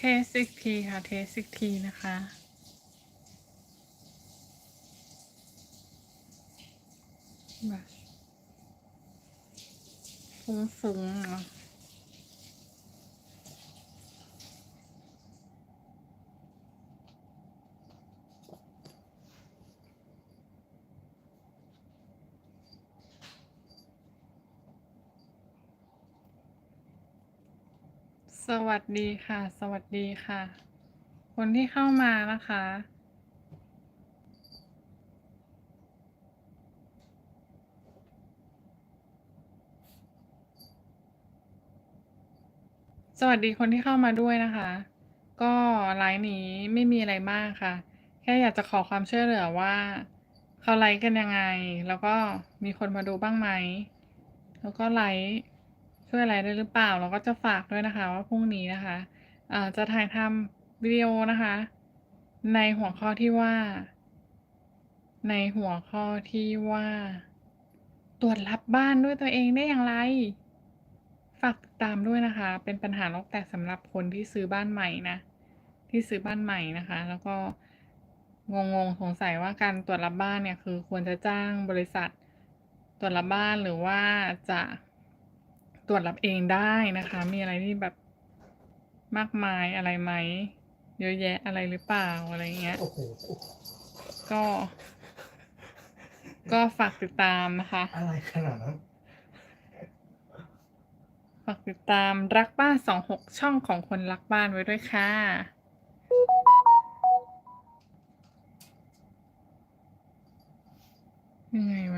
เทสอีกทีค่ะ เทสอีกทีนะคะ แบบฟุ้งๆเนาะ สวัสดีค่ะ สวัสดีค่ะ คนที่เข้ามานะคะ สวัสดีคนที่เข้ามาด้วยนะคะ ก็ไลฟ์นี้ไม่มีอะไรมากค่ะ แค่อยากจะขอความช่วยเหลือว่า เขาไลฟ์กันยังไง แล้วก็มีคนมาดูบ้างไหม แล้วก็ไลฟ์ ช่วยอะไรได้หรือเปล่าแล้วก็จะฝากด้วยนะคะ ว่าพรุ่งนี้นะคะจะถ่ายทำวิดีโอนะคะ ในหัวข้อที่ว่า ในหัวข้อที่ว่า ตรวจรับบ้านด้วยตัวเองได้อย่างไร ฝากติดตามด้วยนะคะ เป็นปัญหาโลกแตกสำหรับคนที่ซื้อบ้านใหม่นะ ที่ซื้อบ้านใหม่นะคะ แล้วก็งงๆสงสัยว่าการตรวจรับบ้านเนี่ยคือควรจะจ้างบริษัทตรวจรับบ้านหรือว่าจะ ตรวจรับเองได้นะคะ มีอะไรที่แบบมากมายอะไรไหม เยอะแยะอะไรหรือเปล่าอะไรเงี้ยโอ้โหก็ ก็ฝากติดตามนะคะ อะไรขนาดนั้น ฝากติดตามรักบ้านสองหกช่องของคนรักบ้านไว้ด้วยค่ะ ยังไงวะ